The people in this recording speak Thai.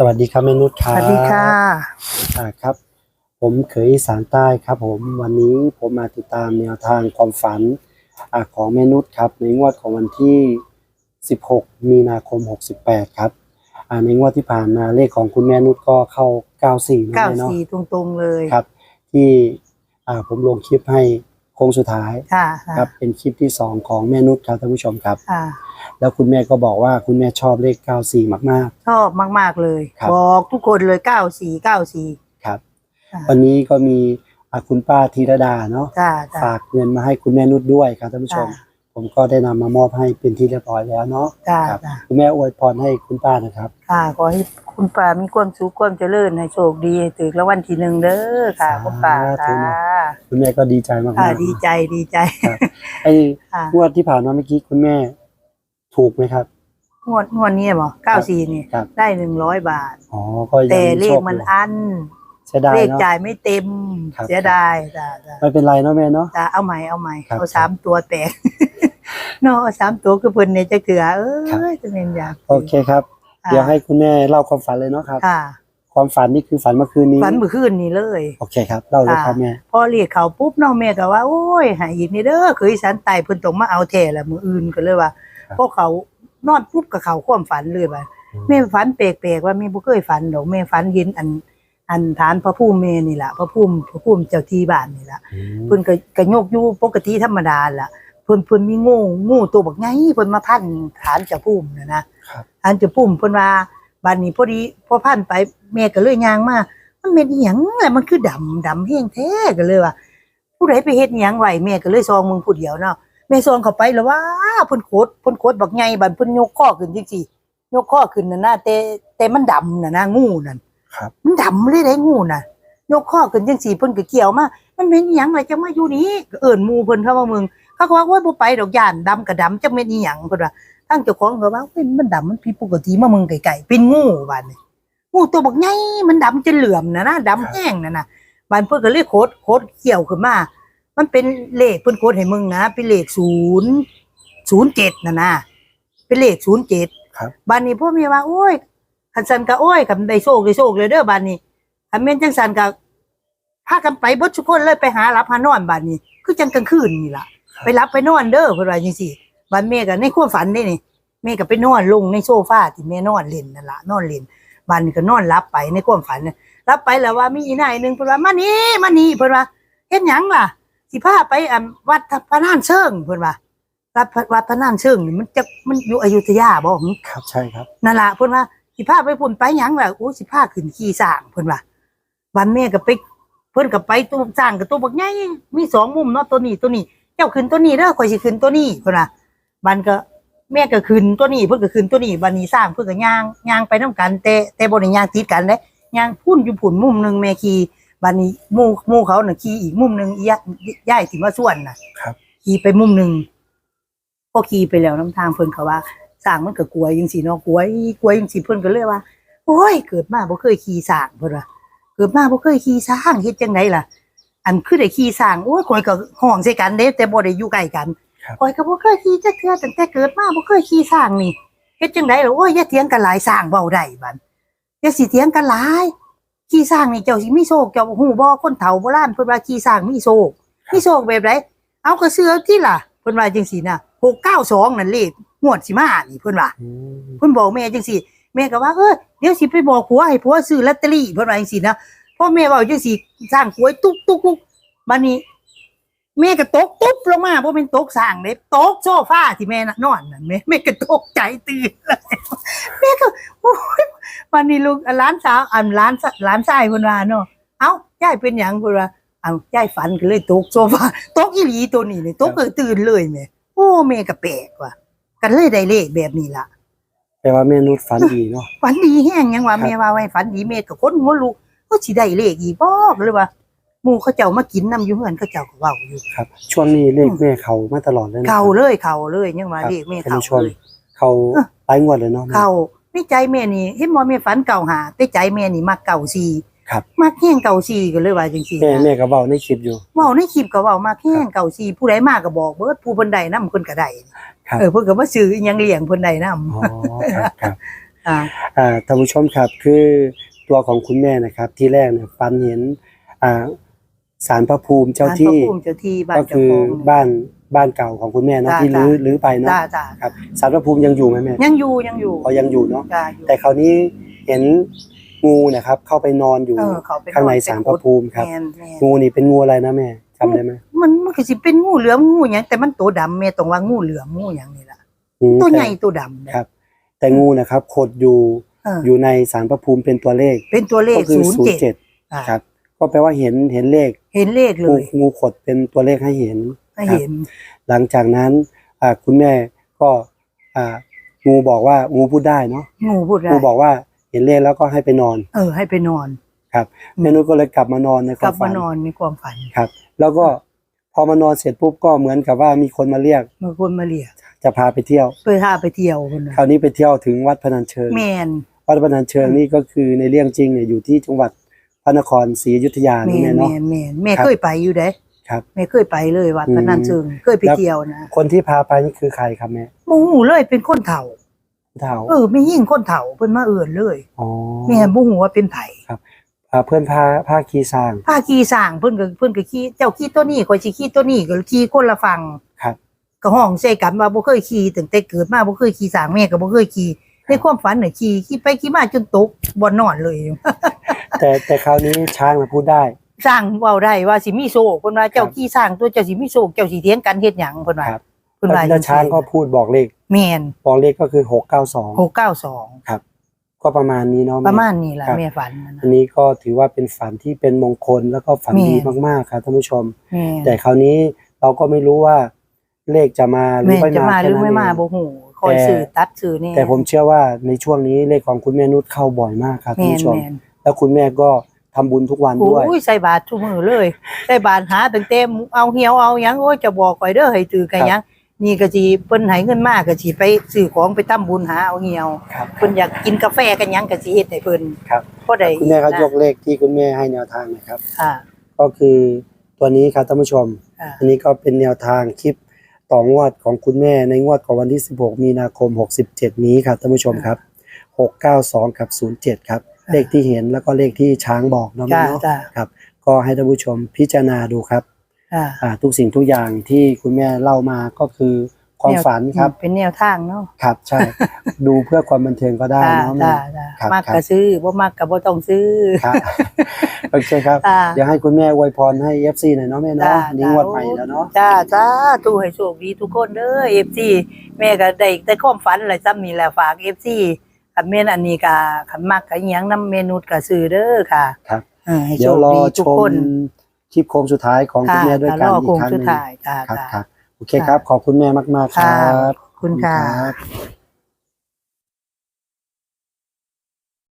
สวัสดีครับแม่นุชครับสวัสดีค่ะ อ่าครับ ผมเขยอีสารใต้ครับ ผมวันนี้ผมมาติดตามแนวทางความฝันอ่าของแม่นุชครับ ในงวดของวันที่ 16 มีนาคม 68 ครับอ่าในงวดที่ผ่านมาเลขของคุณแม่นุชก็เข้า 94นะเก้าแม่เนาะสี่ตรงๆเลย ครับ ที่อ่าผมลงคลิปให้ โค้งสุดท้ายค่ะครับเป็นคลิปที่สองของแม่นุชครับท่านผู้ชมครับค่ะแล้วคุณแม่ก็บอกว่าคุณแม่ชอบเลข 94 มาก ชอบมาก ๆ เลย ครับ บอกทุกคนเลยเก้าสี่เก้าสี่ๆครับวันนี้ก็มีอ่าคุณป้าธีรดาเนาะจ้าจ้า ฝากเงินมาให้คุณแม่นุชด้วยครับท่านผู้ชม ค่ะ ผมก็ได้นำมามอบให้เป็นที่เรียบร้อยแล้วเนาะจ้าครับจ้า คุณแม่อวยพรให้คุณป้านะครับ ค่ะ ขอให้คุณป้ามีความสุขความเจริญให้โชคดีให้ถึงรางวัลที่หนึ่งเด้อค่ะ คุณป้าสาธุค่ะคุณแม่ก็ดีใจมากค่ะ ๆดีใจดีใจครับไอ้ค่ะงวดที่ผ่านมาเมื่อกี้คุณแม่ถูกไหมครับ งวดงวดนี้บ่เก้าสี่นี่ครับ ได้หนึ่งร้อยบาท อ๋อก็ยังแต่มีเลโชขคมันอยู่อัน เสียดายเลขเนาะ จ่ายไม่เต็ม ครับ เสียดายจ้าจ้าไม่เป็นไรเนาะแม่เนาะ จ้าเอาใหม่เอาใหม่ครับ เอาสามตัวแตก เนาะเอาสามตัวคือเพิ่นเนี่ยจะเถือเอ้ครับยจะเป็นอยากโอเคครับค่ะเดี๋ยวให้คุณแม่เล่าความฝันเลยเนาะครับค่ะความฝันนี่คือฝันเมื่อคืนนี้ฝันเมื่อคืนนี่เลย โอเคครับเล่าเลยครับแม่พอเรียกเขาปุ๊บน้องแม่ก็ว่าโอ้ยหายอีกนี่เด้อเคยสันไตเพิ่นต้องมาเอาแท้ละมืออื่นก็เลยว่าพวกเขานอนปุ๊บกับเขาความฝันเลยว่าแม่ฝันแปลกๆว่าแม่บ่เคยฝันดอกแม่ฝันเห็นอันอันฐานพระภูมิแม่นี่ล่ะพระภูมิพระภูมิเจ้าที่บ้านนี่ล่ะอืมเพิ่นก็ก็โยกอยู่ปกติธรรมดาล่ะเพิ่นเพิ่นมีงูงูตัวบักใหญ่เพิ่นมาพันฐานเจ้าภูมิน่ะนะครับฐานเจ้าภูมิเพิ่นว่าบัดนี้พอดีพอพันไปแม่ก็เลยย่างมามันเป็นอีหยังแหละมันคือดำดำแห้งแท้ก็เลยว่า ผู้ใดไปเฮ็ดหยังไว้แม่ก็เลยซองมึงผู้เดียวเนาะแม่ซองเข้าไปแล้วว่าเพิ่นโคตรเพิ่นโคตรบักใหญ่บัดเพิ่นยกข้อขึ้นจังซี่ยกข้อขึ้นน่ะนะแต่แต่มันดำน่ะนะงูนั่นครับมันดำเลยได้งูน่ะยกข้อขึ้นจังซี่เพิ่นก็เกี่ยวมามันเป็นอีหยังอะไรจังมาอยู่นี่ก็เอิ้นหมู่เพิ่นเข้ามาเมือง เขาก็ว่าโอ้ยบ่ไปดอกย่านดำก็ดำจังแม่นอีหยังเพิ่นว่าทางเจ้าของก็ว่าเฮ้ยมันดำมันผิดปกติมาเมืองไกลๆเป็นงูบาดนี้งูตัวบักใหญ่มันดำจนเหลื่อมน่ะนะดำแห้งน่ะนะบานเพิ่นก็เลยโคตรโคตรเกี่ยวขึ้นมา มันเป็นเลขเพิ่นโคตรให้มึงนะเป็นเลข0 07น่ะนะเป็นเลข07ครับบานนี้พ่อแม่ว่าโอ้ยคันสันก็โอ้ยคันได้โชคได้โชคเลยเด้อบานนี้คันแม่นจังสันก็พากันไปเบิดทุกคนเลยไปหารับหานอนบานนี้ คือจังกลางคืนนี่ล่ะครับ ไปรับไปนอนเด้อเพิ่นว่าจังซี่บานแม่ก็ในความฝันนี่นี่แม่ก็ไปนอนลงในโซฟาที่แม่นอนเล่นนั่นล่ะนอนเล่นบานนี้ก็นอนรับไปในความฝันน่ะรับไปแล้วว่ามีอีนายหนึงเพิ่นว่ามานี่มานี่เพิ่นว่าเฮ็ดหยังล่ะ สิพาไปอันวัดพระนานเชิงเพิ่นว่าวัดพระวัดพระนานเชิงนี่มันจะมันอยู่อยุธยาบ่หึ ครับใช่ครับ นั่นล่ะเพิ่นว่าสิพาไปพุ่นไปหยังล่ะโอ้สิพาขึ้นขี่สร้างเพิ่นว่าวันแม่ก็ไปเพิ่นก็ไปตู้สร้างกับตู้บักใหญ่มีสองมุมเนาะตัวนี้ตัวนี้ เจ้าขึ้นตัวนี้เด้อข่อยสิขึ้นตัวนี้เพิ่นว่าบันก็แม่ก็ขึ้นตัวนี้เพิ่นก็ขึ้นตัวนี้บัดนี้สร้างเพิ่นก็ย่างย่างไปนํกันแต่แต่บ่ได้ย่างติดกันเด้ย่างพุ่นอยู่พุ่นมุมหนึงแม่ขี่บัดนี้หมู่หมู่เขาน่ะขี่อีกมุมหนึงอียะย้ายสิมาส่วนน่ะครับขี่ไปมุมหนึงพอขี่ไปแล้วนํทางเพิ่นก็ว่าสร้างมันก็กลัวจังซี่เนาะกลัวอีกลัวจังซี่เพิ่นก็เลยว่าโอ้ยเกิดมาบ่เคยขี่สร้างเพิ่นว่าเกิดมาบ่เคยขี่สร้างเฮ็ดจังไดล่ะ อันคือได้ขี่สร้างโอ้ยข่อยก็ห้องใส่กันเด้แต่บ่ได้อยู่ใกล้กันครับข่อยก็บ่เคยขี่จักเทื่อตั้งแต่เกิดมาบ่เคยขี่สร้างนี่เฮ็ดจังไดล่ะโอ้ยอย่าเถียงกันหลายสร้างเว้าได้บัดอย่าสิเถียงกันหลายขี่สร้างนี่เจ้าสิมีโชคเจ้าฮู้บ่คนเฒ่าโบราณเพิ่นว่าขี่สร้างมีโชคมีโชคแบบใดเอาก็เชื่อที่ล่ะเพิ่นว่าจังซี่น่ะ692นั่นเลขงวดสิมานี่เพิ่นว่าอืมเพิ่นบอกแม่จังซี่แม่ก็ว่าเออเดี๋ยวสิไปบอกผัวให้ผัวซื้อลอตเตอรี่เพิ่นว่าจังซี่นะ พ่อแม่เว้าจังซี่สร้างกล้วยตุ๊กตุ๊กตุ๊กบัดนี้แม่ก็ตกตุ๊บลงมาบ่เป็นตกสร้างเด้ตกโซฟาที่แม่น่ะนอนนั่นแม่แม่ก็ตกใจตื่นเลยแม่ก็โอ้ยวันนี้ลูกหลานสาวอันหลานสหลานชายเพิ่นว่าเนาะเอ้ายายเป็นหยังเพิ่นว่าเอ้ายายฝันก็เลยตกโซฟาตกอีหลีตัวนี้นี่ตกก็ตื่นเลยแม่โอ้แม่ก็แปลกว่ะกันเลยได้เลขแบบนี้ล่ะแปลว่าแม่นุชฝันดีเนาะฝันดีแห้งยังว่าครับแม่ว่าไว้ฝันดีแม่ก็คนหัวลูก ก็สิได้เลขอีกบ่ก็เลยว่าหมู่เขาเจ้ามากินน้ำอยู่เฮือนเขาเจ้าก็เว้าอยู่ ครับ ช่วงนี้เลขแม่เขามาตลอดเลยนะเข้าเลยเข้าเลยยังว่าครับเลขแม่ท่านเข้าผู้ชมเลยเขาเออหลายงวดเลยเนาะแม่เข้าในใจแม่นี่เห็นบ่แม่ฝันเก่าหาแต่ใจแม่นี่มักเก่าซีครับมักแห้งเก่าซีก็เลยว่าจังซี่แม่นะแม่ก็เว้าในคลิปอยู่เว้าในคลิปก็เว้ามักแห้งเก่าซีผู้ใดมาก็บอกเบิดผู้เพิ่นใดนำเพิ่นก็ได้ครับเออเพิ่นก็มาซื้ออิหยังเลี้ยงเพิ่นใดนำอ๋อครับครับอ่าอ่าท่านผู้ชมครับคือ ตัวของคุณแม่นะครับ ที่แรกเนี่ยฝันเห็นอ่าสารพระภูมิเจ้าที่ศลพระภูมิเจ้าที่บ้านก็เจ้าคือของ บ้านบ้านเก่าของคุณแม่เนาะจ้ะที่รื้อจ้ะ รื้อไปเนาะจ้าจ้าครับสารพระภูมิยังอยู่ไหมแม่ยังอยู่ยังอยู่อ๋อยังอยู่เนาะจ้าอยู่แต่คราวนี้เห็นงูนะครับ เข้าไปนอนอยู่เออเขาไปข้างในอสารพระภูมิครับ แม่นแม่นงูนี่เป็นงูอะไรนะแม่จำได้ไหมมันมันก็สิเป็นงูเหลือมงูหยังแต่มันตัวดำแม่ต้องว่างูเหลือมงูหยังนี่ล่ะอืมตัวแต่ใหญ่ตัวดำเนี่ย ครับ แต่งูนะครับขดอยู่เอออยู่ในสารพระภูมิเป็นตัวเลขเป็นตัวเลขก็คือศูนย์ศูนเจ็ย์ดเจ็ดครับ ก็แปลว่าเห็นเห็นเลขเห็นเลขเลงูยงูขดเป็นตัวเลขให้เห็น ให้เห็น หลังจากนั้นอ่าคุณแม่ก็อ่างูบอกว่างูพูดได้เนาะงูพูดได้งูบอกว่าเห็นเลขแล้วก็ให้ไปนอนเออ ให้ไปนอนครับอืมแม่นุชก็เลยกลับมานอนในคกวาลับมฝัมานนอนในความฝันครับ แล้วก็พอมานอนเสร็จปุ๊บก็เหมือนกับว่ามีคนมาเรียกเมื่อคนมาเรียกจะพาไปเที่ยว เพื่อพาไปเที่ยวคนคราวนี้ไปเที่ยวถึงวัดพนัญเชิง แมน วัดพนัญเชิงนี่ก็คือในเรื่องจริงเนี่ยอยู่ที่จังหวัดพระนครศรีอยุธยาแมนี่แม่นแมเนาะนแมนแม่ครับ เคยไปอยู่เด้ครับ แม่เคยไปเลยวัดอืมพนันเชิงเคยไปแล้ว เที่ยวนะคนที่พาไปนี่คือใครครับแม่หมูเลยเป็นคนเฒ่า เท่าเออไม่ยิ่งคนเฒ่าเพิ่นมาเอื่นเลยอ๋อแม่บ่ฮู้ว่าเป็นไผอ่าเพื่อนพาพาขี่สร้าง พาขี่สร้างเพิ่นก็เพิ่นก็ขี่เจ้าขี่ตัวนี้ข่อยสิขี่ตัวนี้ก็ขี่คนละฝั่งครับ ก็ห้องใส่กันว่าบ่เคยขี่ตั้งแต่เกิดมาบ่เคยขี่สร้างแม่ก็บ่เคยขี่ ในความฝันน่ะขี่ขี่ไปขี่มาจนตกบ่นอนเลย แต่แต่คราวนี้ช้างมาพูดได้ สร้างเว้าได้ว่าสิมีโชคเพิ่นว่าเจ้าครับขี่สร้างตัวเจ้าสิมีโชคเจ้าสิเถียงกันเฮ็ดหยังเพิ่นว่าครับ เพิ่นแล้วว่าแล้วช้างก็พูดบอกเลขแม่นบอกเลขก็คือหกเก้าสอง692 ครับ ก็ประมาณนี้เนาะแประมาณนี้ล่ะครับ แม่ฝันนะอันนี้ก็ถือว่าเป็นฝันที่เป็นมงคลแล้วก็ฝันแม่ดีมากๆครับท่านผู้ชม แม่นแต่คราวนี้เราก็ไม่รู้ว่าเลขจะมาหรือแม่ไม่จะมามาหแค่รือนั้นไม่มาเองบ่ฮู้ คอยแต่ซื้อตัดซื้อนี่แต่ผมเชื่อว่าในช่วงนี้เลขของคุณแม่นุชเข้าบ่อยมากครับท่านแม่นผู้ชมแม่นแล้วคุณแม่ก็ทำบุญทุกวันด้วยโอ้ยใส่บาตรทุกมื้อเลยใส่บาตรหาตั้งแต่เอาเหี่ยวเอาหยังโอ้ยจะบอกข่อยเด้อให้ถือกันหยังนี่ก็สิเพิ่นให้เงินมาก็สิไปซื้อของไปทำบุญหาเอาเหี่ยวครับเพิ่นอยากกินกาแฟกันหยังก็สิเฮ็ดให้เพิ่นครับพอได้คุณแม่ครับนะยกเลขที่คุณแม่ให้แนวทางหนะครับค่ะก็คือตัวนี้ครับท่านผู้ชมค่ะอันนี้ก็เป็นแนวทางคลิป ต่องวดของคุณแม่ในงวดของวันที่ 16 มีนาคม 67 นี้ครับท่านผู้ชมครับ 692 กับ 07 ครับ เลขที่เห็นแล้วก็เลขที่ช้างบอกเนาะแม่จ้าเนาะจ้าครับ ก็ให้ท่านผู้ชมพิจารณาดูครับค่ะอ่าทุกสิ่งทุกอย่างที่คุณแม่เล่ามาก็คือ ความฝันครับ เป็นแนวทางเนาะครับ ใช่ ดูเพื่อความบันเทิงก็ได้จ้าเนาะแม่จ้าจ้าครับมักครับก็ซื้อบ่มักก็บ่ต้องซื้อครับโอเคครับจ้าเดี๋ยวให้คุณแม่อวยพรให้ FC หน่อยเนาะแม่จ้าเนาะนี่งวดใหม่แล้วเนาะจ้าจ้าตู้ให้โชคดีทุกคนเด้อ FC แม่ก็ได้แต่ความฝันอะไรซ้ำนี่แหละฝาก FC คันแม่นอันนี้ก็คันมักก็อิหยังนำเมนูก็ซื้อเด้อค่ะ ครับเออให้โชเดี๋ยวครอดีชทุกมคนคลิปโค้งสุดท้ายของคุณค่ะแม่ด้วยกันรออีโค้กงครั้งหสุนึ่ดงท้ายจ้าครับจ้าครับ โอเคครับ ขอบคุณแม่มาก ๆคค่ะรับขอบคุณค่ะรับ